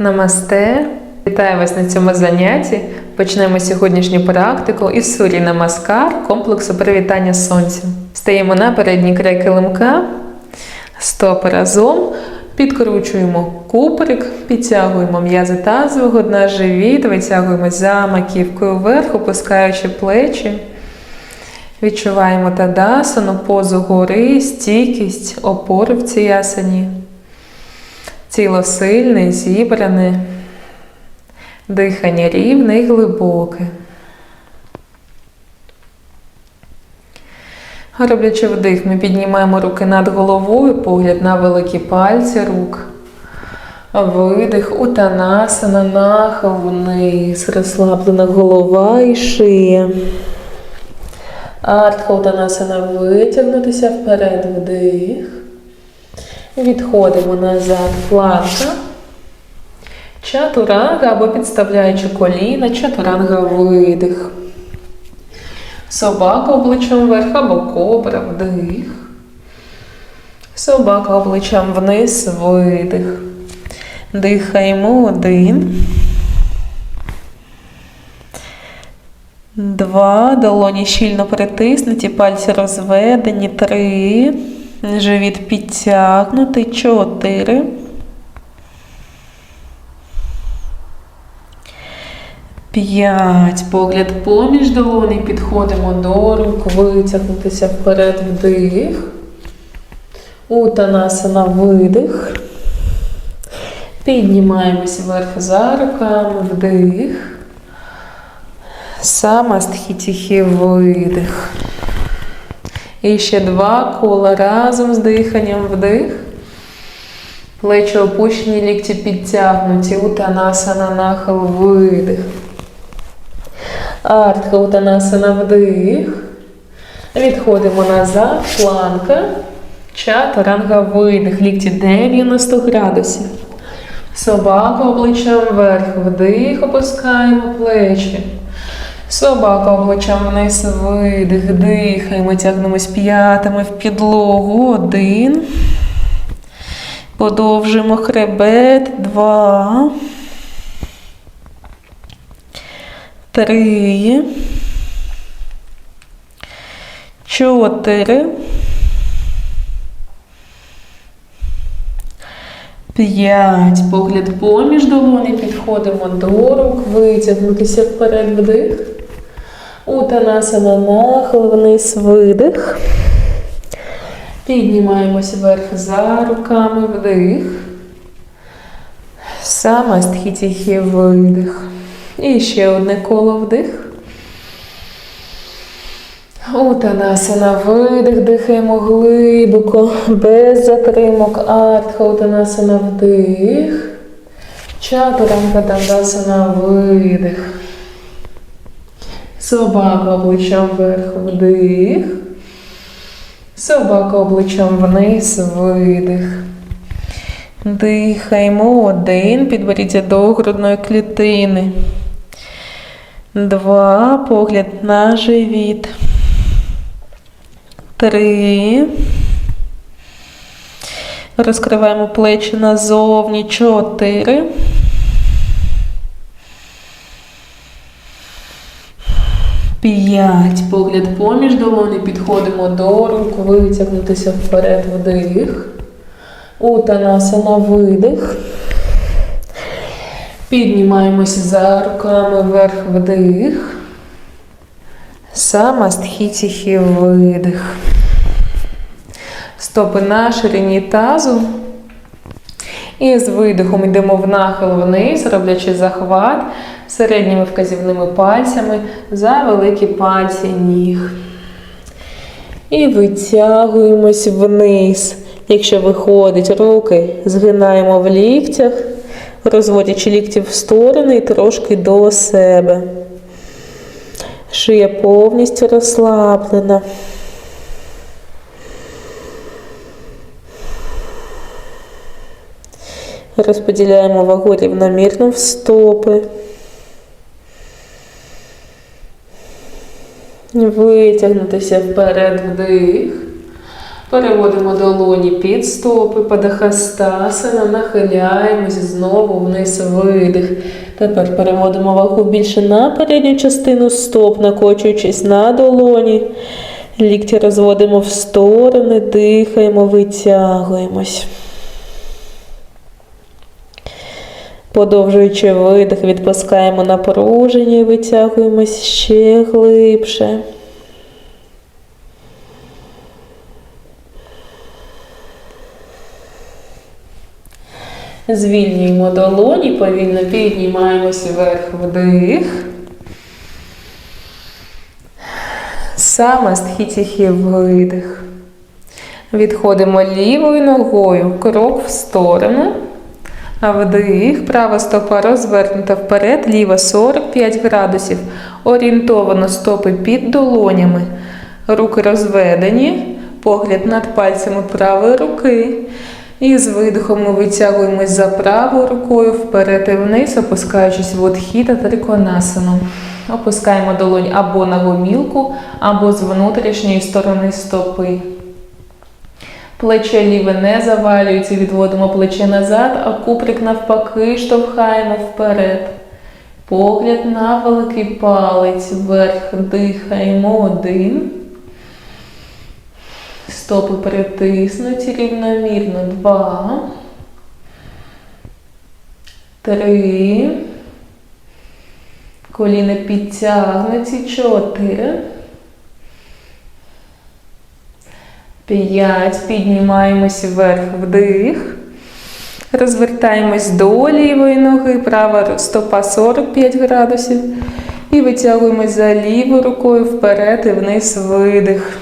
Намасте! Вітаю вас на цьому занятті. Почнемо сьогоднішню практику із сурі Намаскар комплексу привітання з сонцем. Стаємо на передній край килимка, стопи разом, підкручуємо куприк, підтягуємо м'язи тазового дна, живіт, витягуємо за маківкою вверх, опускаючи плечі. Відчуваємо тадасану, позу гори, стійкість, опору в цій асані. Тіло сильне, зібране, дихання рівне і глибоке. Роблячи вдих, ми піднімаємо руки над головою, погляд на великі пальці рук. Видих, утанасана, нахил вниз, розслаблена голова і шия. Артха утанасана витягнутися вперед, вдих. Відходимо назад, планка. Чатуранга або підставляючи коліна, чатуранга видих. Собака обличчям вверх або кобра, вдих. Собака обличчям вниз, видих. Дихаємо один. Два. Долоні щільно притиснуті, пальці розведені. Три. Живіт підтягнутий. Чотири. П'ять. Погляд поміж долоні. Підходимо до рук. Витягнутися вперед вдих. Утанасана видих. Піднімаємось вверх за руками. Вдих. Самастхітіхі видих. І ще два кола разом з диханням вдих. Плечі опущені, лікті підтягнуті. Утанасана нахил видих. Артха утанасана вдих. Відходимо назад. Планка. Чатуранга видих. Лікті 90 градусів. Собака обличчям вверх. Вдих. Опускаємо плечі. Собака обличчям вниз, видих, дихаємо, тягнемось п'ятами в підлогу. Один. Подовжуємо хребет. Два. Три. Чотири. П'ять. Погляд поміж долоні. Підходимо до рук. Витягнутися вперед вдих. Утанасана нахил вниз видих. Піднімаємося вверх за руками вдих. Самастхітіхі видих. І ще одне коло вдих. Утанасана видих, дихаємо глибоко, без затримок. Артха утанасана вдих. Чатуранга дандасана видих. Собака обличчям вверх вдих. Собака обличчям вниз видих. Дихаємо один. Підберіться до грудної клітини. Два. Погляд на живіт. Три. Розкриваємо плечі назовні. Чотири. П'ять. Погляд поміж долоні. Підходимо до рук. Витягнутися вперед вдих. Утанасана видих. Піднімаємося за руками вверх вдих. Самастхітіхі видих. Стопи на ширині тазу. І з видихом йдемо в нахил вниз, роблячи захват середніми вказівними пальцями за великі пальці ніг. І витягуємось вниз. Якщо виходить руки, згинаємо в ліктях, розводячи лікті в сторони і трошки до себе. Шия повністю розслаблена. Розподіляємо вагу рівномірно в стопи. Витягнутися вперед вдих. Переводимо долоні під стопи, падахастасана, нахиляємось знову вниз видих. Тепер переводимо вагу більше на передню частину стоп, накочуючись на долоні. Лікті розводимо в сторони, дихаємо, витягуємось. Подовжуючи видих, відпускаємо напруження і витягуємось ще глибше. Звільнюємо долоні, повільно піднімаємося вверх вдих. Саме стхітіхі видих. Відходимо лівою ногою, крок в сторону. Вдих, права стопа розвернута вперед, ліва 45 градусів. Орієнтовано стопи під долонями. Руки розведені, погляд над пальцями правої руки. І з видихом ми витягуємось за правою рукою вперед і вниз, опускаючись в отхіта триконасану. Опускаємо долонь або на гомілку, або з внутрішньої сторони стопи. Плече ліве не завалюється, відводимо плече назад, а куприк навпаки штовхаємо вперед. Погляд на великий палець вверх дихаємо один. Стопи притиснуті рівномірно. Два. Три. Коліна підтягнуті. Чотири. П'ять. Піднімаємось вверх вдих. Розвертаємось до лівої ноги, права стопа 45 градусів. І витягуємось за лівою рукою вперед і вниз видих.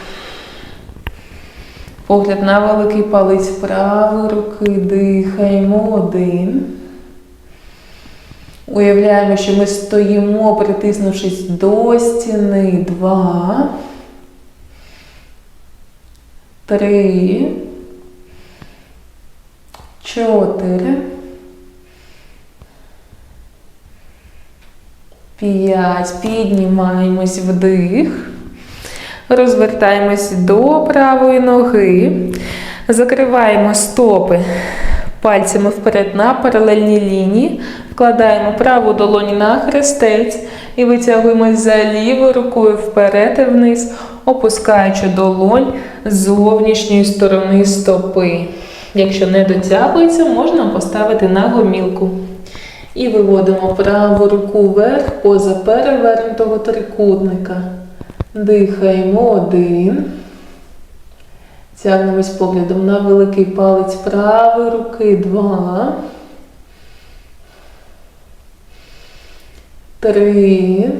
Погляд на великий палець правої руки. Дихаємо один. Уявляємо, що ми стоїмо, притиснувшись до стіни. Два. Три. Чотири. П'ять. Піднімаємось вдих. Розвертаємось до правої ноги. Закриваємо стопи пальцями вперед на паралельній лінії. Вкладаємо праву долоню на хрестець і витягуємось за лівою рукою вперед і вниз, опускаючи долонь з зовнішньої сторони стопи. Якщо не дотягується, можна поставити на гомілку. І виводимо праву руку вверх поза перевернутого трикутника. Дихаємо один. Тягнемось поглядом на великий палець правої руки. Два. Три.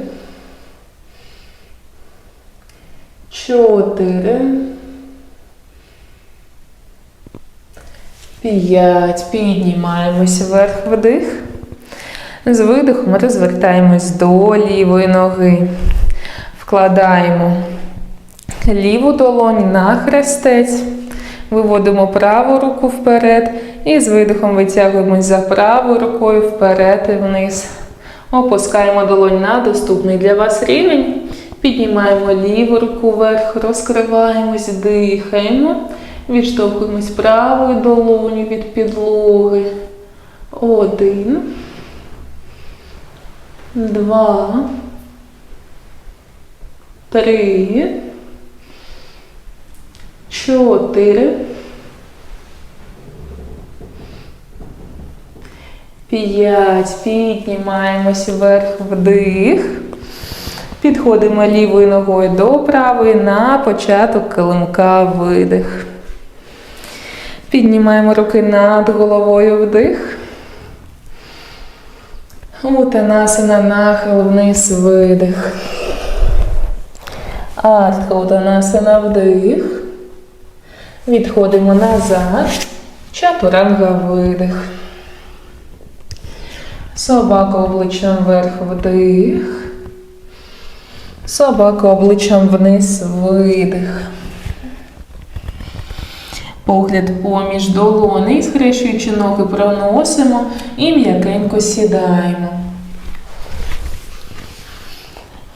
Чотири. П'ять. Піднімаємось вверх вдих. З видихом розвертаємось до лівої ноги. Вкладаємо ліву долонь на хрестець. Виводимо праву руку вперед і з видихом витягуємось за правою рукою вперед і вниз. Опускаємо долонь на доступний для вас рівень. Піднімаємо ліву руку вверх, розкриваємось, дихаємо. Відштовхуємось правою долоню від підлоги. Один. Два. Три. Чотири. П'ять. Піднімаємось вверх вдих. Підходимо лівою ногою до правої на початок килимка видих. Піднімаємо руки над головою вдих. Утанасана нахил вниз видих. Астха утанасана вдих. Відходимо назад. Чатуранга видих. Собака обличчям вверх вдих. Собака обличчям вниз видих. Погляд поміж долони, схрещуючи ноги, проносимо і м'якенько сідаємо.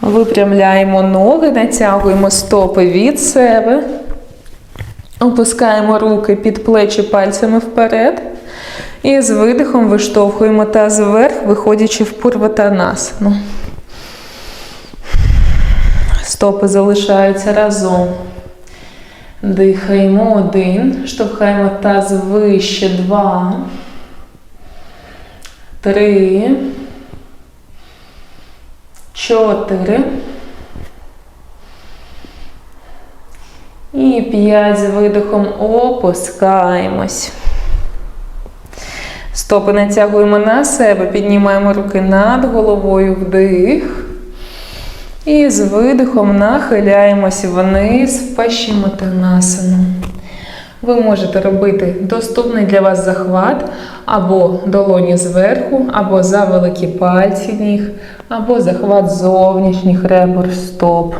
Випрямляємо ноги, натягуємо стопи від себе. Опускаємо руки під плечі пальцями вперед. І з видихом виштовхуємо таз вверх, виходячи в пурватанасану. Стопи залишаються разом. Дихаємо один, штовхаємо таз вище, два, три, чотири. І п'ять з видихом опускаємось. Стопи натягуємо на себе, піднімаємо руки над головою вдих. І з видихом нахиляємось вниз в пашімотанасану. Ви можете робити доступний для вас захват або долоні зверху, або за великі пальці ніг, або захват зовнішніх ребер стоп.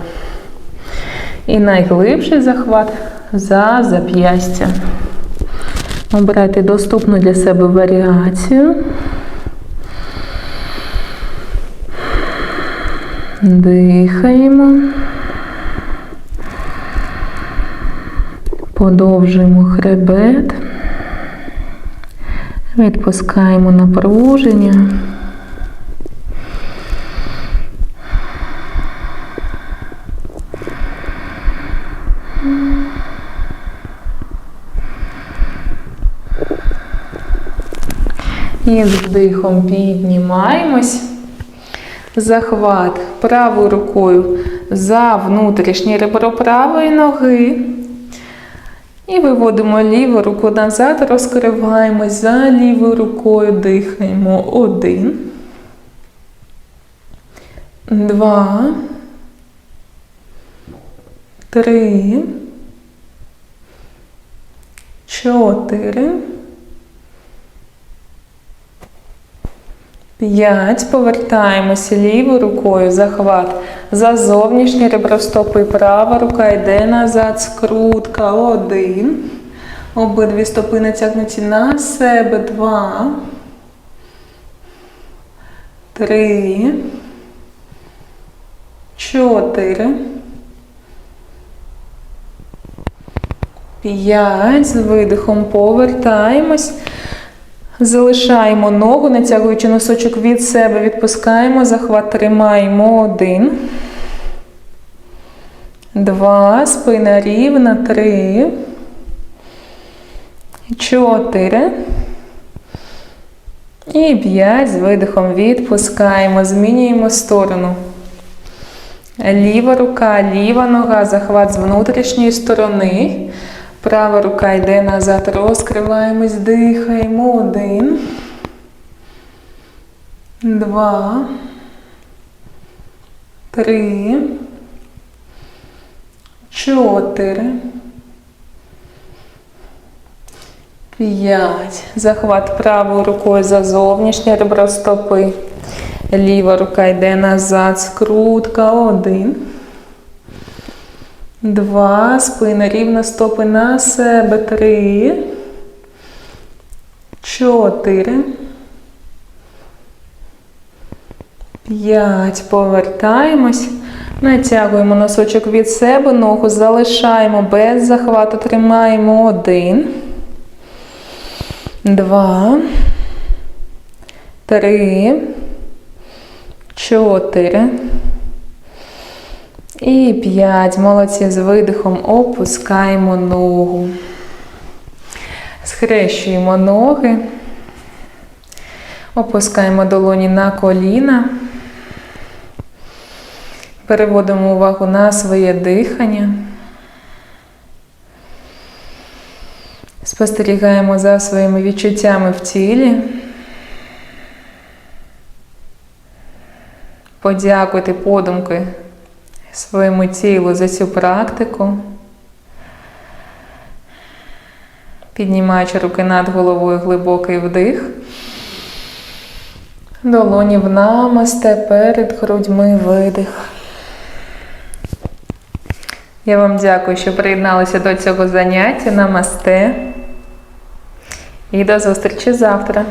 І найглибший захват за зап'ястя. Обирайте доступну для себе варіацію. Дихаємо. Подовжуємо хребет. Відпускаємо напруження. І вдихом піднімаємось. Захват правою рукою за внутрішнє ребро правої ноги. І виводимо ліву руку назад, розкриваємось за лівою рукою, дихаємо. Один. Два. Три. Чотири. П'ять. Повертаємося лівою рукою. Захват за зовнішнє ребро стопи. Права рука йде назад. Скрутка. Один. Обидві стопи натягнуті на себе. Два. Три. Чотири. П'ять. З видихом повертаємось. Залишаємо ногу, натягуючи носочок від себе, відпускаємо, захват тримаємо. Один. Два. Спина рівна. Три. Чотири. І п'ять. З видихом відпускаємо. Змінюємо сторону. Ліва рука, ліва нога, захват з внутрішньої сторони. Права рука йде назад, розкриваємось, дихаємо. Один. Два. Три. Чотири. П'ять. Захват правою рукою за зовнішнє ребро стопи. Ліва рука йде назад, скрутка. Один. Два. Спина рівно стопи на себе. Три. Чотири. П'ять. Повертаємось. Натягуємо носочок від себе, ногу залишаємо без захвату. Тримаємо один. Два. Три. Чотири. І п'ять. Молодці з видихом опускаємо ногу. Схрещуємо ноги. Опускаємо долоні на коліна. Переводимо увагу на своє дихання. Спостерігаємо за своїми відчуттями в тілі. Подякуйте подумки своєму тілу за цю практику. Піднімаючи руки над головою глибокий вдих. Долоні в намасте перед грудьми видих. Я вам дякую, що приєдналися до цього заняття. Намасте. І до зустрічі завтра.